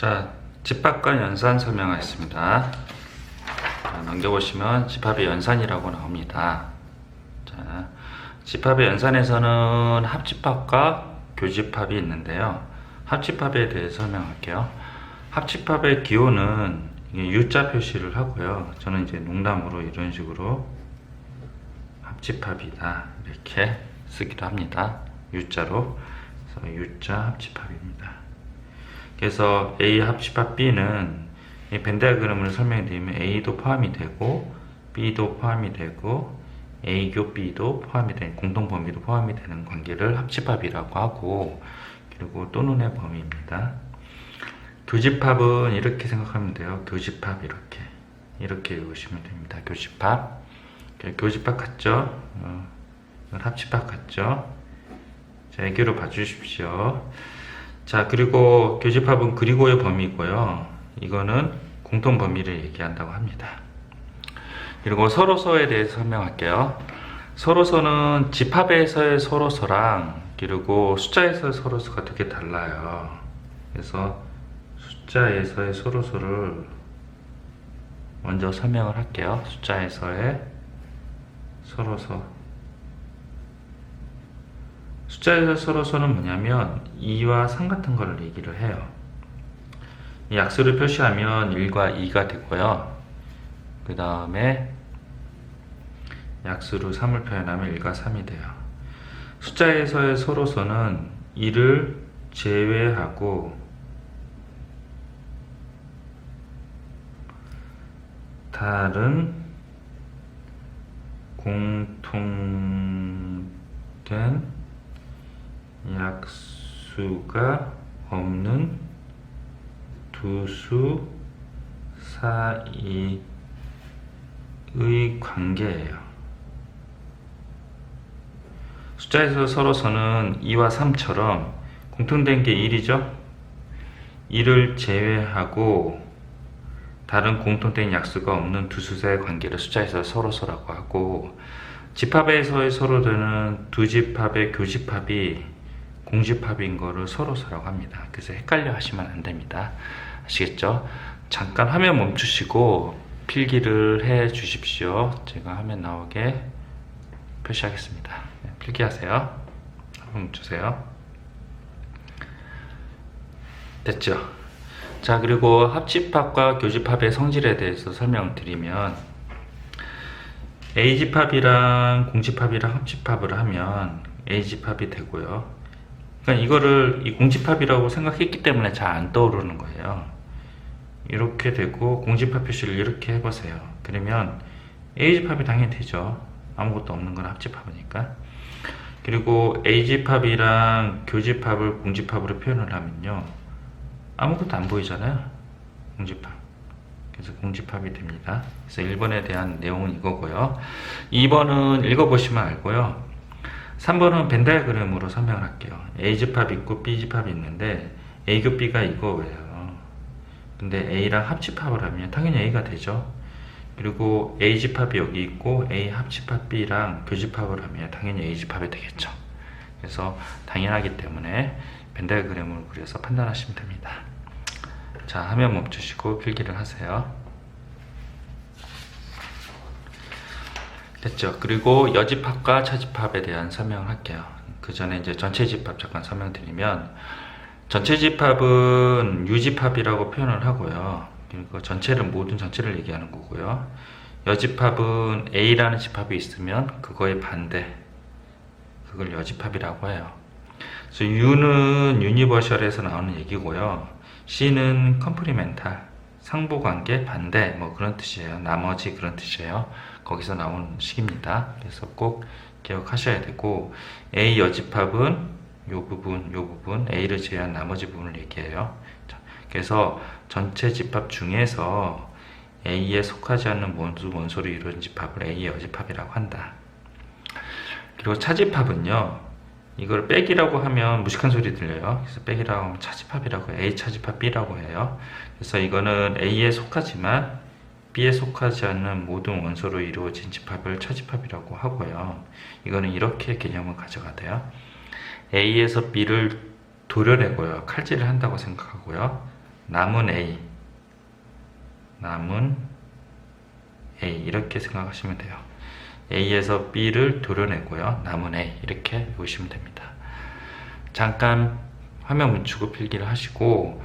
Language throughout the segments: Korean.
자, 집합과 연산 설명하겠습니다. 자, 넘겨보시면 집합의 연산이라고 나옵니다. 자, 집합의 연산에서는 합집합과 교집합이 있는데요. 합집합에 대해 설명할게요. 합집합의 기호는 U자 표시를 하고요. 저는 이제 농담으로 이런 식으로 합집합이다 이렇게 쓰기도 합니다. U자로 그래서 U자 합집합입니다. 그래서 A 합집합 B는 이 벤다그램을 설명드리면 A도 포함이 되고 B도 포함이 되고 A교 B도 포함이 되는 공동 범위도 포함이 되는 관계를 합집합이라고 하고 그리고 또는의 범위입니다. 교집합은 이렇게 생각하면 돼요. 교집합 이렇게 이렇게 외우시면 됩니다. 교집합 교집합 같죠? 어, 합집합 같죠? 자, 애교로 봐주십시오. 자, 그리고 교집합은 그리고의 범위고요. 이거는 공통 범위를 얘기한다고 합니다. 그리고 서로서에 대해서 설명할게요. 서로서는 집합에서의 서로서랑 그리고 숫자에서의 서로서가 되게 달라요. 그래서 숫자에서의 서로서를 먼저 설명을 할게요. 숫자에서의 서로서. 숫자에서 서로서는 뭐냐면 2와 3 같은 거를 얘기를 해요. 이 약수를 표시하면 1과 2가 되고요. 그 다음에 약수로 3을 표현하면 1과 3이 돼요. 숫자에서의 서로서는 2를 제외하고 다른 공통된 약수가 없는 두 수 사이의 관계예요. 숫자에서 서로서는 2와 3처럼 공통된 게 1이죠. 1을 제외하고 다른 공통된 약수가 없는 두 수사의 관계를 숫자에서 서로서라고 하고 집합에서의 서로들은 두 집합의 교집합이 공집합인 거를 서로서라고 합니다. 그래서 헷갈려 하시면 안 됩니다. 아시겠죠? 잠깐 화면 멈추시고 필기를 해 주십시오. 제가 화면 나오게 표시하겠습니다. 네, 필기하세요. 화면 멈추세요. 됐죠? 자, 그리고 합집합과 교집합의 성질에 대해서 설명을 드리면 A집합이랑 공집합이랑 합집합을 하면 A집합이 되고요. 그러니까 이거를 이 공집합이라고 생각했기 때문에 잘 안 떠오르는 거예요. 이렇게 되고 공집합 표시를 이렇게 해보세요. 그러면 A집합이 당연히 되죠. 아무것도 없는 건 합집합이니까. 그리고 A집합이랑 교집합을 공집합으로 표현을 하면요. 아무것도 안 보이잖아요. 공집합. 그래서 공집합이 됩니다. 그래서 1번에 대한 내용은 이거고요. 2번은 읽어보시면 알고요. 3번은 벤다이그램으로 설명을 할게요. A집합 있고 B집합이 있는데 A교 B가 이거예요. 근데 A랑 합집합을 하면 당연히 A가 되죠. 그리고 A집합이 여기 있고 A 합집합 B랑 교집합을 하면 당연히 A집합이 되겠죠. 그래서 당연하기 때문에 벤다이그램으로 그려서 판단하시면 됩니다. 자, 화면 멈추시고 필기를 하세요. 됐죠. 그리고 여집합과 차집합에 대한 설명을 할게요. 그 전에 이제 전체 집합 잠깐 설명드리면 전체 집합은 유집합이라고 표현을 하고요. 그리고 전체를 모든 전체를 얘기하는 거고요. 여집합은 A라는 집합이 있으면 그거의 반대 그걸 여집합이라고 해요. 그래서 U는 유니버셜에서 나오는 얘기고요. C는 컴프리멘탈 상보관계 반대 뭐 그런 뜻이에요. 나머지 그런 뜻이에요. 거기서 나온 식입니다. 그래서 꼭 기억하셔야 되고 A 여집합은 요 부분, 요 부분 A를 제외한 나머지 부분을 얘기해요. 자, 그래서 전체 집합 중에서 A에 속하지 않는 원수 원소로 이루어진 집합을 A 여집합이라고 한다. 그리고 차집합은요. 이걸 빼기라고 하면 무식한 소리 들려요. 그래서 빼기라고 하면 차집합이라고 해요. A 차집합 B라고 해요. 그래서 이거는 A에 속하지만 B에 속하지 않는 모든 원소로 이루어진 집합을 차집합이라고 하고요. 이거는 이렇게 개념을 가져가 돼요. A에서 B를 도려내고요. 칼질을 한다고 생각하고요. 남은 A 남은 A 이렇게 생각하시면 돼요. A에서 B를 도려내고요. 남은 A 이렇게 보시면 됩니다. 잠깐 화면 멈추고 필기를 하시고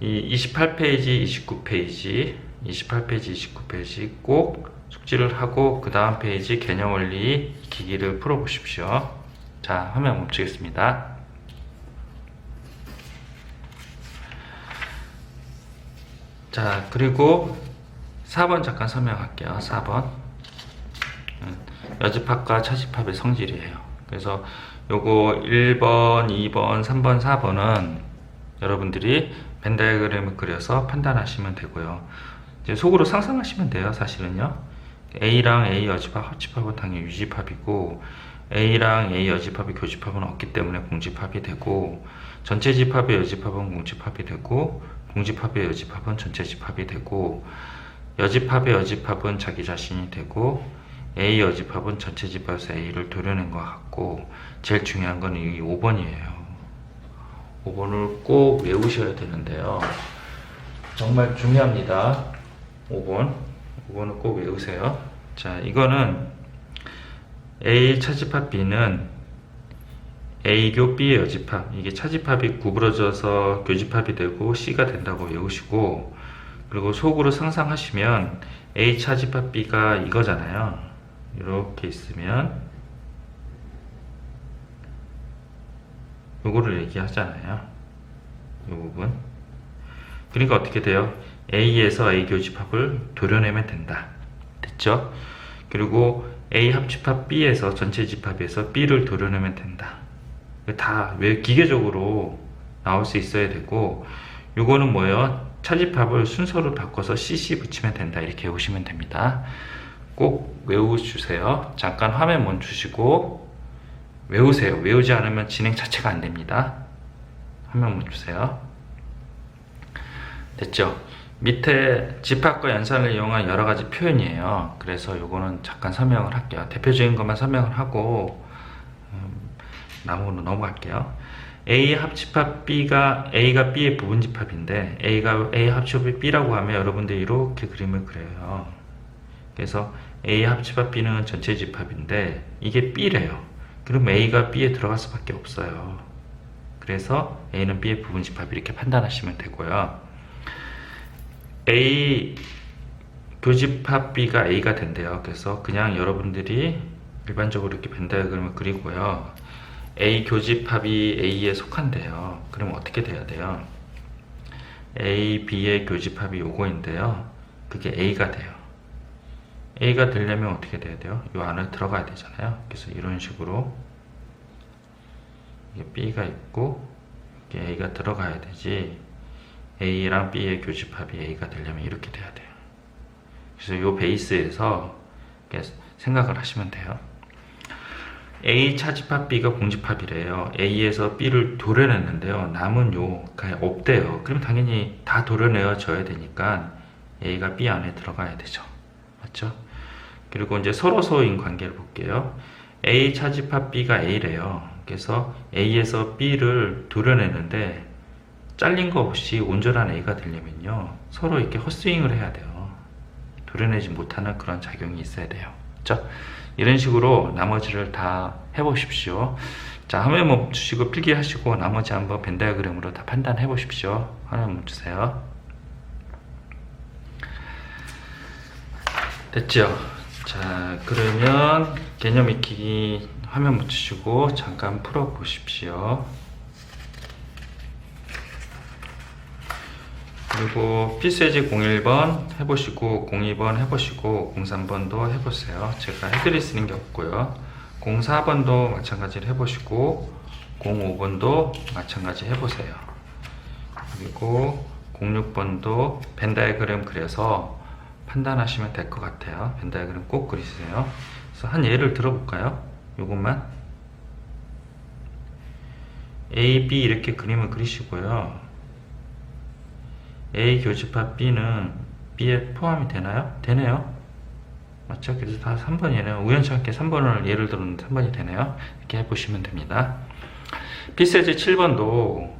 이 28페이지, 29페이지, 28페이지, 29페이지 꼭 숙지를 하고 그 다음 페이지 개념 원리 기기를 풀어 보십시오. 자, 화면 멈추겠습니다. 자, 그리고 4번 잠깐 설명할게요. 4번. 음, 여집합과 차집합의 성질이에요. 그래서 요거 1번, 2번, 3번, 4번은 여러분들이 벤 다이어그램을 그려서 판단하시면 되고요. 이제 속으로 상상하시면 돼요, 사실은요. A랑 A 여집합, 합집합은 당연히 유집합이고 A랑 A 여집합이 교집합은 없기 때문에 공집합이 되고 전체 집합의 여집합은 공집합이 되고 공집합의 여집합은 전체 집합이 되고 여집합의 여집합은 자기 자신이 되고 A 여집합은 전체 집합에서 A를 도려낸 것 같고 제일 중요한 건 이 5번이에요. 5번을 꼭 외우셔야 되는데요. 정말 중요합니다. 5번. 5번을 꼭 외우세요. 자, 이거는 A 차집합 B는 A교 B의 여집합. 이게 차집합이 구부러져서 교집합이 되고 C가 된다고 외우시고 그리고 속으로 상상하시면 A 차집합 B가 이거잖아요. 이렇게 있으면 요거를 얘기하잖아요. 이 부분. 그러니까 어떻게 돼요? A에서 A 교집합을 도려내면 된다. 됐죠? 그리고 A 합집합 B에서 전체 집합에서 B를 도려내면 된다. 다 왜 기계적으로 나올 수 있어야 되고 요거는 뭐예요? 차집합을 순서를 바꿔서 CC 붙이면 된다. 이렇게 외우시면 됩니다. 꼭 외우주세요. 잠깐 화면 멈추시고 외우세요. 외우지 않으면 진행 자체가 안 됩니다. 화면 멈추세요. 됐죠? 밑에 집합과 연산을 이용한 여러 가지 표현이에요. 그래서 요거는 잠깐 설명을 할게요. 대표적인 것만 설명을 하고 음, 나머지는 넘어갈게요. A 합집합 B가 A가 B의 부분 집합인데 A가 A 합집합 B라고 하면 여러분들이 이렇게 그림을 그려요. 그래서 A 합집합 B는 전체 집합인데 이게 B래요. 그럼 A가 B에 들어갈 수밖에 없어요. 그래서 A는 B의 부분 집합 이렇게 판단하시면 되고요. A 교집합 B가 A가 된대요. 그래서 그냥 여러분들이 일반적으로 이렇게 벤 다이어그램을 그리고요. A 교집합이 A에 속한대요. 그럼 어떻게 돼야 돼요? A, B의 교집합이 요거인데요. 그게 A가 돼요. A가 되려면 어떻게 돼야 돼요? 요 안에 들어가야 되잖아요. 그래서 이런 식으로 이게 B가 있고 이게 A가 들어가야 되지. A랑 B의 교집합이 A가 되려면 이렇게 돼야 돼요. 그래서 요 베이스에서 생각을 하시면 돼요. A 차집합 B가 공집합이래요. A에서 B를 도려냈는데요. 남은 요가 없대요. 그럼 당연히 다 도려내어져야 되니까 A가 B 안에 들어가야 되죠. 맞죠? 그리고 이제 서로 서인 관계를 볼게요. A 차집합 B가 A래요. 그래서 A에서 B를 도려내는데 잘린 거 없이 온전한 A가 되려면요. 서로 이렇게 헛스윙을 해야 돼요. 도려내지 못하는 그런 작용이 있어야 돼요. 그렇죠? 이런 식으로 나머지를 다 해보십시오. 자, 화면 멈추시고 필기하시고 나머지 한번 벤 다이어그램으로 다 판단해 보십시오. 화면 멈추세요. 됐죠? 자, 그러면 개념 익히기 화면 멈추시고 잠깐 풀어 보십시오. 그리고 피세지 01번 해보시고 02번 해보시고 03번도 해보세요. 제가 해드릴 수 있는 게 없고요. 04번도 마찬가지로 해보시고 05번도 마찬가지 해보세요. 그리고 06번도 벤 다이어그램 그려서 판단하시면 될 것 같아요. 벤 다이어그램 꼭 그리세요. 그래서 한 예를 들어볼까요? 요것만 A, B 이렇게 그림을 그리시고요. A 교집합 B는 B에 포함이 되나요? 되네요. 맞죠? 그래서 다 3번이네요. 우연찮게 3번을 예를 들었는데 3번이 되네요. 이렇게 해보시면 됩니다. 피세지 7번도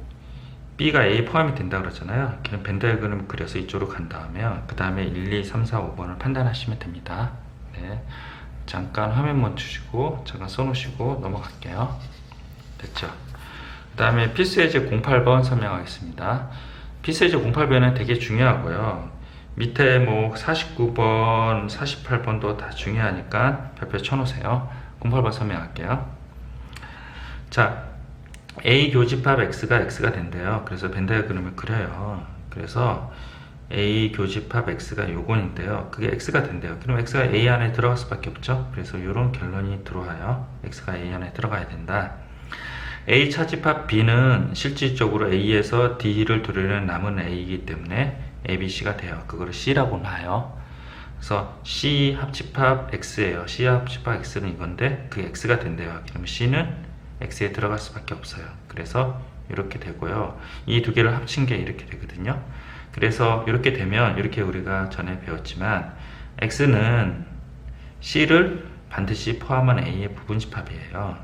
B가 A에 포함이 된다 그러잖아요. 그럼 벤 다이어그램 그려서 이쪽으로 간 다음에 그 다음에 1, 2, 3, 4, 5번을 판단하시면 됩니다. 네. 잠깐 화면 멈추시고 잠깐 써놓으시고 넘어갈게요. 됐죠? 그 다음에 필수예제 08번 설명하겠습니다. 필수예제 08번은 되게 중요하고요. 밑에 뭐 49번, 48번도 다 중요하니까 별표 쳐놓으세요. 08번 설명할게요. 자, A 교집합 X가 X가 된대요. 그래서 벤 다이어그램을 그려요. 그래서 A 교집합 X가 요건인데요. 그게 X가 된대요. 그럼 X가 A 안에 들어갈 수밖에 없죠. 그래서 이런 결론이 들어와요. X가 A 안에 들어가야 된다. A 차집합 B는 실질적으로 A에서 D를 두르는 남은 A이기 때문에 ABC가 돼요. 그거를 C라고 놔요. 그래서 C 합집합 X예요. C 합집합 X는 이건데 그게 X가 된대요. 그럼 C는 X에 들어갈 수밖에 없어요. 그래서 이렇게 되고요. 이 두 개를 합친 게 이렇게 되거든요. 그래서 이렇게 되면 이렇게 우리가 전에 배웠지만 X는 C를 반드시 포함한 A의 부분 집합이에요.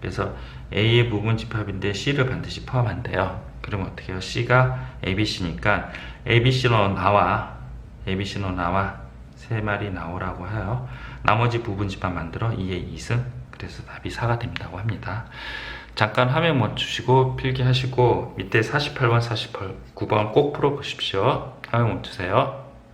그래서 A의 부분 집합인데 C를 반드시 포함한대요. 그러면 어떻게 해요? C가 ABC니까 ABC로 나와 ABC로 나와 세 마리 나오라고 해요. 나머지 부분 집합 만들어 2의 2승 그래서 답이 4가 된다고 합니다. 잠깐 화면 멈추시고 필기하시고 밑에 48번, 49번 꼭 풀어보십시오. 화면 멈추세요.